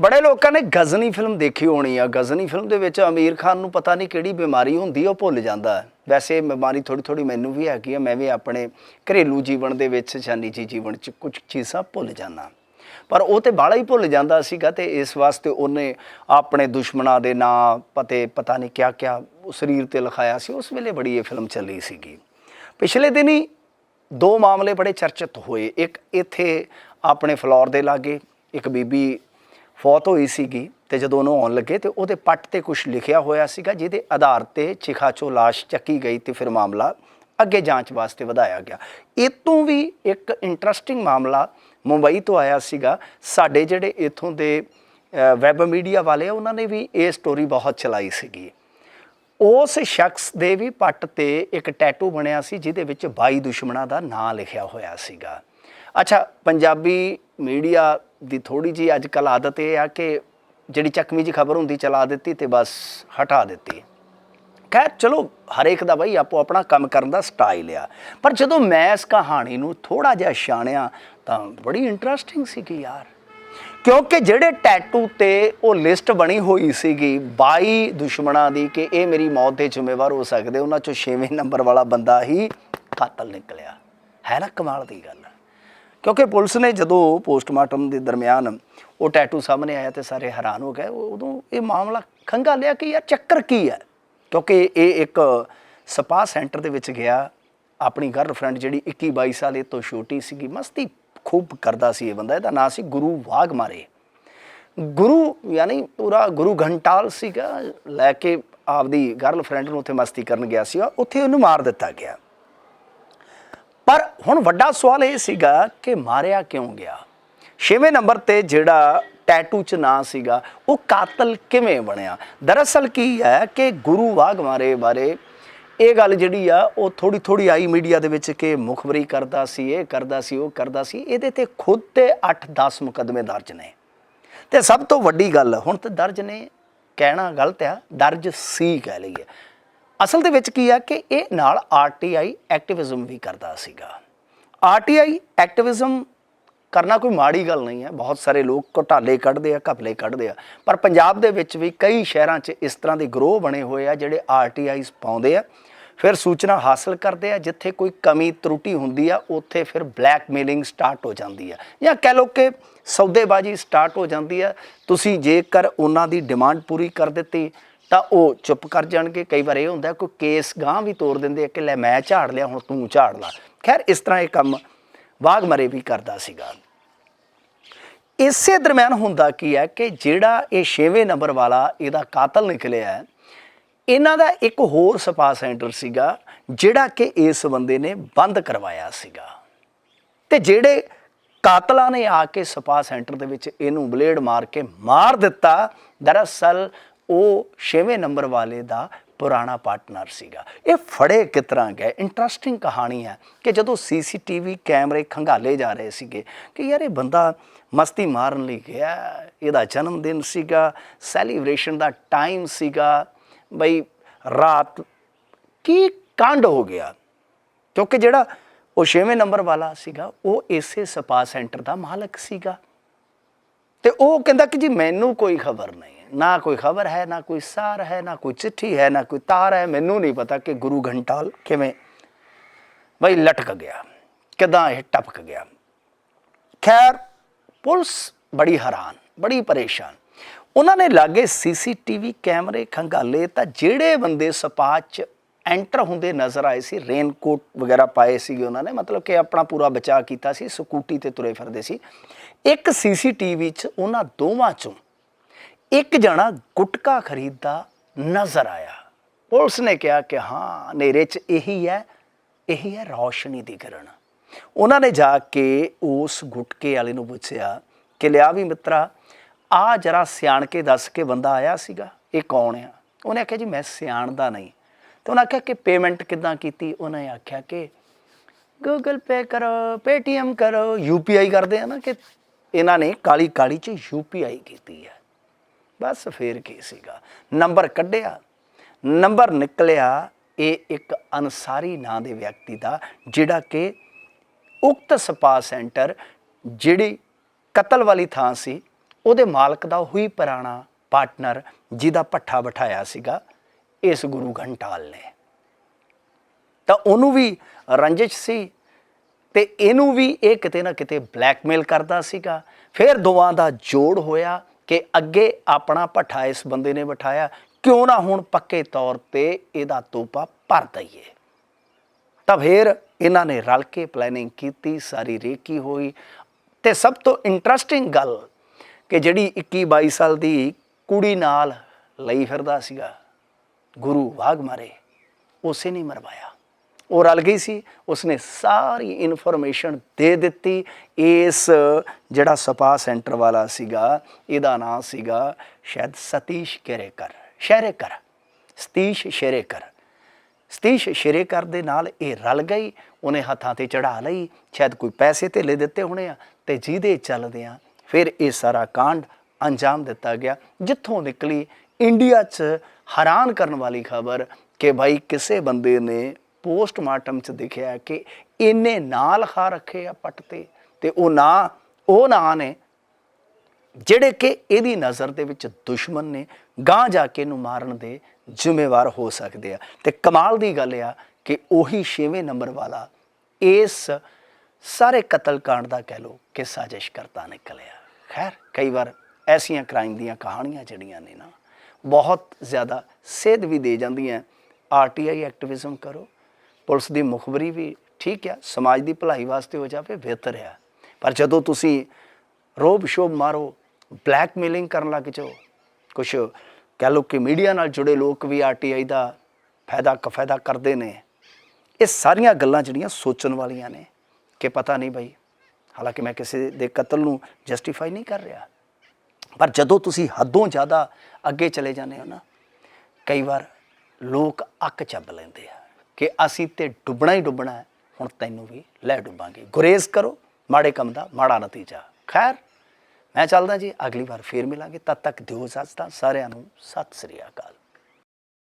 ਬੜੇ ਲੋਕਾਂ ਨੇ ਗਜ਼ਨੀ ਫਿਲਮ ਦੇਖੀ ਹੋਣੀ ਆ। ਗਜ਼ਨੀ ਫਿਲਮ ਦੇ ਵਿੱਚ ਅਮੀਰ ਖਾਨ ਨੂੰ ਪਤਾ ਨਹੀਂ ਕਿਹੜੀ ਬਿਮਾਰੀ ਹੁੰਦੀ ਆ ਉਹ ਭੁੱਲ ਜਾਂਦਾ ਹੈ। ਵੈਸੇ ਇਹ ਬਿਮਾਰੀ ਥੋੜੀ ਥੋੜੀ ਮੈਨੂੰ ਵੀ ਹੈਗੀ ਆ। ਮੈਂ ਵੀ ਆਪਣੇ ਘਰੇਲੂ ਜੀਵਨ ਦੇ ਵਿੱਚ ਜਾਂ ਜੀ ਜੀਵਨ 'ਚ ਕੁਝ ਚੀਜ਼ਾਂ ਭੁੱਲ ਜਾਂਦਾ। ਪਰ ਉਹ ਤੇ ਬਾਲਾ ਹੀ ਭੁੱਲ ਜਾਂਦਾ ਸੀਗਾ ਤੇ ਇਸ ਵਾਸਤੇ ਉਹਨੇ ਆਪਣੇ ਦੁਸ਼ਮਣਾਂ ਦੇ ਨਾਂ, ਪਤੇ, ਪਤਾ ਨਹੀਂ ਕਿਆ ਕਿਆ ਸਰੀਰ ਤੇ ਲਿਖਾਇਆ ਸੀ। ਉਸ ਵੇਲੇ ਬੜੀ ਇਹ ਫਿਲਮ ਚੱਲੀ ਸੀਗੀ। ਪਿਛਲੇ ਦਿਨੀ ਦੋ ਮਾਮਲੇ ਬੜੇ ਚਰਚਿਤ ਹੋਏ। ਇੱਕ ਇੱਥੇ ਆਪਣੇ ਫਲੋਰ ਦੇ ਲਾਗੇ, ਇੱਕ ਬੀਬੀ ਫੌਤ ਹੋਈ ਸੀਗੀ ਤੇ ਜਦੋਂ ਉਹਨੂੰ ਆਉਣ ਲੱਗੇ ਤੇ ਉਹਦੇ ਪੱਟ ਤੇ ਕੁਝ ਲਿਖਿਆ ਹੋਇਆ ਸੀਗਾ ਜਿਹਦੇ ਆਧਾਰ ਤੇ ਚਿਖਾਚੋ ਲਾਸ਼ ਚੱਕੀ ਗਈ ਤੇ ਫਿਰ ਮਾਮਲਾ ਅੱਗੇ ਜਾਂਚ ਵਾਸਤੇ ਵਧਾਇਆ ਗਿਆ। ਇਹ ਤੋਂ ਵੀ ਇੱਕ ਇੰਟਰਸਟਿੰਗ ਮਾਮਲਾ ਮੁੰਬਈ ਤੋਂ ਆਇਆ ਸੀਗਾ। ਸਾਡੇ ਜਿਹੜੇ ਇਥੋਂ ਦੇ ਵੈਬ ਮੀਡੀਆ ਵਾਲੇ ਉਹਨਾਂ ਨੇ ਵੀ ਇਹ ਸਟੋਰੀ ਬਹੁਤ ਚਲਾਈ ਸੀਗੀ। ਉਸ ਸ਼ਖਸ ਦੇ ਵੀ ਪੱਟ ਤੇ ਇੱਕ ਟੈਟੂ ਬਣਿਆ ਸੀ, ਜਿਹਦੇ ਵਿੱਚ 22 ਦੁਸ਼ਮਣਾਂ ਦਾ ਨਾਂ ਲਿਖਿਆ ਹੋਇਆ ਸੀਗਾ। ਅੱਛਾ, ਪੰਜਾਬੀ ਮੀਡੀਆ ਦੀ ਥੋੜੀ ਜੀ ਅੱਜ ਕੱਲ ਆਦਤ ਇਹ ਆ ਕਿ ਜਿਹੜੀ ਚੱਕਵੀਂ ਜੀ ਖਬਰ ਹੁੰਦੀ ਚਲਾ ਦਿੱਤੀ ਤੇ ਬਸ ਹਟਾ ਦਿੱਤੀ ਖੈਰ, ਚਲੋ, ਹਰੇਕ ਦਾ ਬਈ ਆਪੋ ਆਪਣਾ ਕੰਮ ਕਰਨ ਦਾ ਸਟਾਈਲ ਆ। ਪਰ ਜਦੋਂ ਮੈਂ ਇਸ ਕਹਾਣੀ ਨੂੰ ਥੋੜਾ ਜਿਹਾ ਛਾਣਿਆ ਤਾਂ ਬੜੀ ਇੰਟਰਸਟਿੰਗ ਸੀ ਕਿ ਯਾਰ। ਕਿਉਂਕਿ ਜਿਹੜੇ ਟੈਟੂ ਤੇ ਉਹ ਲਿਸਟ ਬਣੀ ਹੋਈ ਸੀਗੀ 22 ਦੁਸ਼ਮਣਾਂ ਦੀ ਕਿ ਇਹ ਮੇਰੀ ਮੌਤ ਦੇ ਜ਼ਿੰਮੇਵਾਰ ਹੋ ਸਕਦੇ, ਉਹਨਾਂ ਚੋਂ 6ਵੇਂ ਨੰਬਰ ਵਾਲਾ ਬੰਦਾ ਹੀ ਕਾਤਲ ਨਿਕਲਿਆ। ਹੈ ਨਾ ਕਮਾਲ ਦੀ ਗੱਲ। ਕਿਉਂਕਿ ਪੁਲਿਸ ਨੇ ਜਦੋਂ ਪੋਸਟਮਾਰਟਮ ਦੇ ਦਰਮਿਆਨ ਉਹ ਟੈਟੂ ਸਾਹਮਣੇ ਆਇਆ ਤੇ ਸਾਰੇ ਹੈਰਾਨ ਹੋ ਗਏ ਉਦੋਂ ਇਹ ਮਾਮਲਾ ਖੰਗਾ ਲਿਆ ਕਿ ਯਾਰ ਚੱਕਰ ਕੀ ਹੈ? ਕਿਉਂਕਿ ਇਹ ਇੱਕ ਸਪਾ ਸੈਂਟਰ ਦੇ ਵਿੱਚ ਗਿਆ, ਆਪਣੀ ਗਰਲਫ੍ਰੈਂਡ ਜਿਹੜੀ 21 22 ਸਾਲ ਇਹ ਤੋਂ ਛੋਟੀ ਸੀਗੀ, ਮਸਤੀ ਖੂਬ ਕਰਦਾ ਸੀ ਇਹ ਬੰਦਾ, ਇਹਦਾ ਨਾਂ ਸੀ ਗੁਰੂ ਵਾਗਮਾਰੇ। ਗੁਰੂ ਯਾਨੀ ਪੂਰਾ ਗੁਰੂ ਘੰਟਾਲ ਸੀਗਾ, ਲੈ ਕੇ ਆਪਦੀ ਗਰਲਫ੍ਰੈਂਡ ਨੂੰ ਉੱਥੇ ਮਸਤੀ ਕਰਨ ਗਿਆ ਸੀ ਉੱਥੇ ਉਹਨੂੰ ਮਾਰ ਦਿੱਤਾ ਗਿਆ। ਪਰ ਹੁਣ ਵੱਡਾ ਸਵਾਲ ਇਹ ਸੀਗਾ ਕਿ ਮਾਰਿਆ ਕਿਉਂ ਗਿਆ? ਛੇਵੇਂ ਨੰਬਰ ਤੇ ਜਿਹੜਾ ਟੈਟੂ ਚ ਨਾਂ ਸੀਗਾ, ਉਹ ਕਾਤਲ ਕਿਵੇਂ ਬਣਿਆ? ਦਰਅਸਲ ਕੀ ਹੈ ਕਿ ਗੁਰੂ ਵਾਗਮਾਰੇ ਬਾਰੇ ਇਹ ਗੱਲ ਜਿਹੜੀ ਆ, ਉਹ ਥੋੜੀ ਥੋੜੀ ਆਈ ਮੀਡੀਆ ਦੇ ਵਿੱਚ ਕਿ ਮੁਖਬਰੀ ਕਰਦਾ ਸੀ, ਇਹ ਕਰਦਾ ਸੀ, ਉਹ ਕਰਦਾ ਸੀ, ਇਹਦੇ ਤੇ ਖੁਦ ਤੇ 8-10 ਮੁਕੱਦਮੇ ਦਰਜ ਨੇ। ਤੇ ਸਭ ਤੋਂ ਵੱਡੀ ਗੱਲ, ਹੁਣ ਤੇ ਦਰਜ ਨੇ, ਕਹਿਣਾ ਗਲਤ ਆ, ਦਰਜ ਸੀ ਕਹਿ ਲਈਏ। ਅਸਲ ਦੇ ਵਿੱਚ ਕੀ ਆ ਕਿ ਇਹ ਨਾਲ ਆਰਟੀਆਈ ਐਕਟਿਵਿਜ਼ਮ ਵੀ ਕਰਦਾ ਸੀਗਾ। ਆਰਟੀਆਈ ਐਕਟਿਵਿਜ਼ਮ ਕਰਨਾ ਕੋਈ ਮਾੜੀ ਗੱਲ ਨਹੀਂ ਹੈ। ਬਹੁਤ ਸਾਰੇ ਲੋਕ ਘੁਟਾਲੇ ਕੱਢਦੇ ਆ, ਘਪਲੇ ਕੱਢਦੇ ਆ। ਪਰ ਪੰਜਾਬ ਦੇ ਵਿੱਚ ਵੀ ਕਈ ਸ਼ਹਿਰਾਂ 'ਚ ਇਸ ਤਰ੍ਹਾਂ ਦੇ ਗਰੋਹ ਬਣੇ ਹੋਏ ਆ ਜਿਹੜੇ ਆਰਟੀਆਈਸ ਪਾਉਂਦੇ ਆ। ਫਿਰ ਸੂਚਨਾ ਹਾਸਲ ਕਰਦੇ ਆ, ਜਿੱਥੇ ਕੋਈ ਕਮੀ ਤਰੁੱਟੀ ਹੁੰਦੀ ਆ, ਉੱਥੇ ਫਿਰ ਬਲੈਕਮੇਲਿੰਗ ਸਟਾਰਟ ਹੋ ਜਾਂਦੀ ਆ। ਜਾਂ ਕਹਿ ਲਓ ਕਿ ਸੌਦੇਬਾਜ਼ੀ ਸਟਾਰਟ ਹੋ ਜਾਂਦੀ ਆ। ਤੁਸੀਂ ਜੇਕਰ ਉਹਨਾਂ ਦੀ ਡਿਮਾਂਡ ਪੂਰੀ ਕਰ ਦਿੱਤੀ ਤਾਂ ਉਹ ਚੁੱਪ ਕਰ ਜਾਣਗੇ। ਕਈ ਵਾਰ ਇਹ ਹੁੰਦਾ ਕੋਈ ਕੇਸ ਗਾਂ ਵੀ ਤੋੜ ਦਿੰਦੇ ਆ ਕਿ ਲੈ ਮੈਂ ਝਾੜ ਲਿਆ, ਹੁਣ ਤੂੰ ਝਾੜ ਲਾ। ਖੈਰ, ਇਸ ਤਰ੍ਹਾਂ ਇਹ ਕੰਮ ਵਾਗਮਰੇ ਵੀ ਕਰਦਾ ਸੀਗਾ। ਇਸੇ ਦਰਮਿਆਨ ਹੁੰਦਾ ਕੀ ਹੈ ਕਿ ਜਿਹੜਾ ਇਹ 6ਵੇਂ ਨੰਬਰ ਵਾਲਾ ਇਹਦਾ ਕਾਤਲ ਨਿਕਲਿਆ ਹੈ। ਇਹਨਾਂ ਦਾ ਇੱਕ ਹੋਰ ਸਪਾ ਸੈਂਟਰ ਸੀਗਾ, ਜਿਹੜਾ ਕਿ ਇਸ ਬੰਦੇ ਨੇ ਬੰਦ ਕਰਵਾਇਆ ਸੀਗਾ। ਤੇ ਜਿਹੜੇ ਕਾਤਲਾਂ ਨੇ ਆ ਕੇ ਸਪਾ ਸੈਂਟਰ ਦੇ ਵਿੱਚ ਇਹਨੂੰ ਬਲੇਡ ਮਾਰ ਕੇ ਮਾਰ ਦਿੱਤਾ, ਦਰਅਸਲ ਉਹ 6ਵੇਂ ਨੰਬਰ ਵਾਲੇ ਦਾ ਪੁਰਾਣਾ ਪਾਰਟਨਰ ਸੀਗਾ। ਇਹ ਫੜੇ ਕਿਸ ਤਰ੍ਹਾਂ ਗਏ? ਇੰਟਰਸਟਿੰਗ ਕਹਾਣੀ ਹੈ ਕਿ ਜਦੋਂ ਸੀਸੀਟੀਵੀ ਕੈਮਰੇ ਖੰਗਾਲੇ ਜਾ ਰਹੇ ਸੀਗੇ ਕਿ ਯਾਰ ਇਹ ਬੰਦਾ ਮਸਤੀ ਮਾਰਨ ਲਈ ਗਿਆ, ਇਹਦਾ ਜਨਮ ਦਿਨ ਸੀਗਾ ਸੈਲੀਬ੍ਰੇਸ਼ਨ ਦਾ ਟਾਈਮ ਸੀਗਾ, ਬਈ ਰਾਤ ਕੀ ਕਾਂਡ ਹੋ ਗਿਆ? ਕਿਉਂਕਿ ਜਿਹੜਾ ਉਹ 6ਵੇਂ ਨੰਬਰ ਵਾਲਾ ਸੀਗਾ, ਉਹ ਇਸੇ ਸਪਾ ਸੈਂਟਰ ਦਾ ਮਾਲਕ ਸੀਗਾ। ਤੇ ਉਹ ਕਹਿੰਦਾ ਕਿ ਜੀ ਮੈਨੂੰ ਕੋਈ ਖਬਰ ਨਹੀਂ ਹੈ। ਨਾ ਕੋਈ ਖਬਰ ਹੈ, ਨਾ ਕੋਈ ਸਾਰ ਹੈ, ਨਾ ਕੋਈ ਚਿੱਠੀ ਹੈ, ਨਾ ਕੋਈ ਤਾਰ ਹੈ। ਮੈਨੂੰ ਨਹੀਂ ਪਤਾ ਕਿ ਗੁਰੂ ਘੰਟਾਲ ਕਿਵੇਂ ਬਈ ਲਟਕ ਗਿਆ, ਕਿਦਾਂ ਇਹ ਟਪਕ ਗਿਆ। ਖੈਰ, ਪੁਲਿਸ ਬੜੀ ਹੈਰਾਨ, ਬੜੀ ਪਰੇਸ਼ਾਨ। ਉਹਨਾਂ ਨੇ ਲਾਗੇ ਸੀਸੀਟੀਵੀ ਕੈਮਰੇ ਖੰਗਾਲੇ ਤਾਂ ਜਿਹੜੇ ਬੰਦੇ ਸਪਾ 'ਚ ਐਂਟਰ ਹੁੰਦੇ ਨਜ਼ਰ ਆਏ ਸੀ, ਰੇਨਕੋਟ ਵਗੈਰਾ ਪਾਏ ਸੀਗੇ ਉਹਨਾਂ ਨੇ, ਮਤਲਬ ਕਿ ਆਪਣਾ ਪੂਰਾ ਬਚਾਅ ਕੀਤਾ ਸੀ, ਸਕੂਟੀ ਤੇ ਤੁਰੇ ਫਿਰਦੇ ਸੀ। ਇੱਕ ਸੀਸੀਟੀਵੀ 'ਚ ਉਹਨਾਂ ਦੋਵਾਂ 'ਚੋਂ ਇੱਕ ਜਣਾ ਗੁਟਕਾ ਖਰੀਦਦਾ ਨਜ਼ਰ ਆਇਆ। ਪੁਲਿਸ ਨੇ ਕਿਹਾ ਕਿ ਹਾਂ, ਹਨੇਰੇ 'ਚ ਇਹੀ ਹੈ ਇਹੀ ਹੈ ਰੌਸ਼ਨੀ ਦੀ ਕਿਰਨ। ਉਹਨਾਂ ਨੇ ਜਾ ਕੇ ਉਸ ਗੁਟਕੇ ਵਾਲੇ ਨੂੰ ਪੁੱਛਿਆ ਕਿ, ਲਿਆ ਵੀ ਮਿੱਤਰਾ, ਆ ਜਰਾ ਸਿਆਣ ਕੇ ਦੱਸ ਕੇ ਬੰਦਾ ਆਇਆ ਸੀਗਾ, ਇਹ ਕੌਣ ਆ? ਉਹਨੇ ਆਖਿਆ, ਜੀ, ਮੈਂ ਸਿਆਣਦਾ ਨਹੀਂ। ਤੇ ਉਹਨਾਂ ਆਖਿਆ ਕਿ ਪੇਮੈਂਟ ਕਿੱਦਾਂ ਕੀਤੀ? ਉਹਨੇ ਆਖਿਆ ਕਿ ਗੂਗਲ ਪੇ ਕਰੋ ਪੇਟੀਐਮ ਕਰੋ ਯੂਪੀਆਈ ਕਰਦੇ ਆ ਨਾ ਕਿ ਇਹਨਾਂ ਨੇ ਕਾਲੀ ਕਾਲੀ ਚ ਯੂਪੀਆਈ ਕੀਤੀ ਹੈ। ਬਸ ਫੇਰ ਕੀ ਸੀਗਾ? ਨੰਬਰ ਕੱਢਿਆ। ਨੰਬਰ ਨਿਕਲਿਆ, ਇਹ ਇੱਕ ਅਨਸਾਰੀ ਨਾਂ ਦੇ ਵਿਅਕਤੀ ਦਾ, ਜਿਹੜਾ ਕਿ ਉਕਤ ਸਪਾ ਸੈਂਟਰ ਜਿਹੜੀ ਕਤਲ ਵਾਲੀ ਥਾਂ ਸੀ, ਉਹਦੇ ਮਾਲਕ ਦਾ ਉਹੀ ਪੁਰਾਣਾ ਪਾਰਟਨਰ ਜਿਹਦਾ ਪੱਠਾ ਬਿਠਾਇਆ ਸੀਗਾ। ਇਸ ਗੁਰੂ ਘੰਟਾਲ ਨੇ। ਤਾਂ ਉਹਨੂੰ ਵੀ ਰੰਜਿਸ਼ ਸੀ ਤੇ ਇਹਨੂੰ ਵੀ ਇਹ ਕਿਤੇ ਨਾ ਕਿਤੇ ਬਲੈਕਮੇਲ ਕਰਦਾ ਸੀਗਾ। ਫਿਰ ਦੋਵਾਂ ਦਾ ਜੋੜ ਹੋਇਆ ਕਿ ਅੱਗੇ ਆਪਣਾ ਪੱਠਾ ਇਸ ਬੰਦੇ ਨੇ ਬਿਠਾਇਆ, ਕਿਉਂ ਨਾ ਹੁਣ ਪੱਕੇ ਤੌਰ ਤੇ ਇਹਦਾ ਤੋਪਾ ਭਰ ਦਈਏ। ਤਾਂ ਫਿਰ ਇਹਨਾਂ ਨੇ ਰਲ ਕੇ ਪਲੈਨਿੰਗ ਕੀਤੀ, ਸਾਰੀ ਰੇਕੀ ਹੋਈ। ਤੇ ਸਭ ਤੋਂ ਇੰਟਰਸਟਿੰਗ ਗੱਲ ਕਿ ਜਿਹੜੀ 21 22 ਸਾਲ ਦੀ ਕੁੜੀ ਨਾਲ ਲਈ ਫਿਰਦਾ ਸੀਗਾ ਗੁਰੂ ਵਾਗ ਮਾਰੇ, ਉਸੇ ਨਹੀਂ ਮਰਵਾਇਆ। ਉਹ ਰਲ ਗਈ ਸੀ, ਉਸਨੇ ਸਾਰੀ ਇਨਫੋਰਮੇਸ਼ਨ ਦੇ ਦਿੱਤੀ। ਇਸ ਜਿਹੜਾ ਸਪਾ ਸੈਂਟਰ ਵਾਲਾ ਸੀਗਾ, ਇਹਦਾ ਨਾਮ ਸੀਗਾ ਸ਼ਾਇਦ ਸਤੀਸ਼ ਕੇਰੇਕਰ, ਸ਼ੇਰੇਕਰ, ਸਤੀਸ਼ ਸ਼ੇਰੇਕਰ। ਸਤੀਸ਼ ਸ਼ੇਰੇਕਰ ਦੇ ਨਾਲ ਇਹ ਰਲ ਗਈ, ਉਹਨੇ ਹੱਥਾਂ ਤੇ ਚੜਾ ਲਈ, ਸ਼ਾਇਦ ਕੋਈ ਪੈਸੇ ਧੇਲੇ ਦਿੱਤੇ ਹੋਣੇ ਆ, ਤੇ ਜਿਹਦੇ ਚੱਲਦਿਆਂ ਫਿਰ ਇਹ ਸਾਰਾ ਕਾਂਡ ਅੰਜਾਮ ਦਿੱਤਾ ਗਿਆ, ਜਿੱਥੋਂ ਨਿਕਲੀ ਇੰਡੀਆ 'ਚ ਹੈਰਾਨ ਕਰਨ ਵਾਲੀ ਖਬਰ ਕਿ ਭਾਈ ਕਿਸੇ ਬੰਦੇ ਨੇ ਪੋਸਟਮਾਰਟਮ 'ਚ ਦਿਖਿਆ ਕਿ ਇਹਨੇ ਨਾਂ ਲਿਖਾ ਰੱਖੇ ਆ ਪੱਟ ਤੇ ਤੇ ਉਹ ਨਾਂ ਉਹ ਨਾਂ ਨੇ ਜਿਹੜੇ ਕਿ ਇਹਦੀ ਨਜ਼ਰ ਦੇ ਵਿੱਚ ਦੁਸ਼ਮਣ ਨੇ ਗਾਂ ਜਾ ਕੇ ਇਹਨੂੰ ਮਾਰਨ ਦੇ ਜ਼ਿੰਮੇਵਾਰ ਹੋ ਸਕਦੇ ਆ। ਤੇ ਕਮਾਲ ਦੀ ਗੱਲ ਆ ਕਿ ਉਹੀ 6ਵੇਂ ਨੰਬਰ ਵਾਲਾ ਇਸ ਸਾਰੇ ਕਤਲकांड ਦਾ ਕਹਿ ਲੋ ਕਿ ਸਾਜ਼ਿਸ਼ ਕਰਤਾ ਨਿਕਲਿਆ। ਖੈਰ, ਕਈ ਵਾਰ ਐਸੀਆਂ ਕ੍ਰਾਈਮ ਦੀਆਂ ਕਹਾਣੀਆਂ ਜਿਹੜੀਆਂ ਨੇ ਨਾ ਬਹੁਤ ਜ਼ਿਆਦਾ ਸੇਧ ਵੀ ਦੇ ਜਾਂਦੀਆਂ। ਆਰਟੀਆਈ ਐਕਟਿਵਿਜ਼ਮ ਕਰੋ। ਪੁਲਿਸ ਦੀ ਮੁਖਬਰੀ ਵੀ ਠੀਕ ਆ, ਸਮਾਜ ਦੀ ਭਲਾਈ ਵਾਸਤੇ ਹੋ ਜਾਵੇ, ਬਿਹਤਰ ਆ। ਪਰ ਜਦੋਂ ਤੁਸੀਂ ਰੋਬ ਸ਼ੋਬ ਮਾਰੋ, ਬਲੈਕਮੇਲਿੰਗ ਕਰਨ ਲੱਗ ਜਾਓ ਕੁਝ ਕਹਿ ਲਓ ਕਿ ਮੀਡੀਆ ਨਾਲ ਜੁੜੇ ਲੋਕ ਵੀ ਆਰਟੀਆਈ ਦਾ ਫਾਇਦਾ ਕਫਾਇਦਾ ਕਰਦੇ ਨੇ। ਇਹ ਸਾਰੀਆਂ ਗੱਲਾਂ ਜਿਹੜੀਆਂ ਸੋਚਣ ਵਾਲੀਆਂ ਨੇ, ਕਿ ਪਤਾ ਨਹੀਂ ਬਈ, ਹਾਲਾਂਕਿ ਮੈਂ ਕਿਸੇ ਦੇ ਕਤਲ ਨੂੰ ਜਸਟੀਫਾਈ ਨਹੀਂ ਕਰ ਰਿਹਾ। ਪਰ ਜਦੋਂ ਤੁਸੀਂ ਹੱਦੋਂ ਜ਼ਿਆਦਾ ਅੱਗੇ ਚਲੇ ਜਾਂਦੇ ਹੋ ਨਾ, ਕਈ ਵਾਰ ਲੋਕ ਅੱਕ ਚੱਬ ਲੈਂਦੇ ਆ ਕਿ ਅਸੀਂ ਤੇ ਡੁੱਬਣਾ ਹੀ ਡੁੱਬਣਾ ਹੈ, ਹੁਣ ਤੈਨੂੰ ਵੀ ਲੈ ਡੁੱਬਾਂਗੇ। ਗੁਰੇਜ਼ ਕਰੋ, ਮਾੜੇ ਕੰਮ ਦਾ ਮਾੜਾ ਨਤੀਜਾ। ਖੈਰ, ਮੈਂ ਚੱਲਦਾ ਜੀ, ਅਗਲੀ ਵਾਰ ਫੇਰ ਮਿਲਾਂਗੇ। ਤਦ ਤੱਕ ਦਿਓ ਸੱਚ ਇਜਾਜ਼ਤ ਸਾਰਿਆਂ ਨੂੰ। ਸਤਿ ਸ੍ਰੀ ਅਕਾਲ।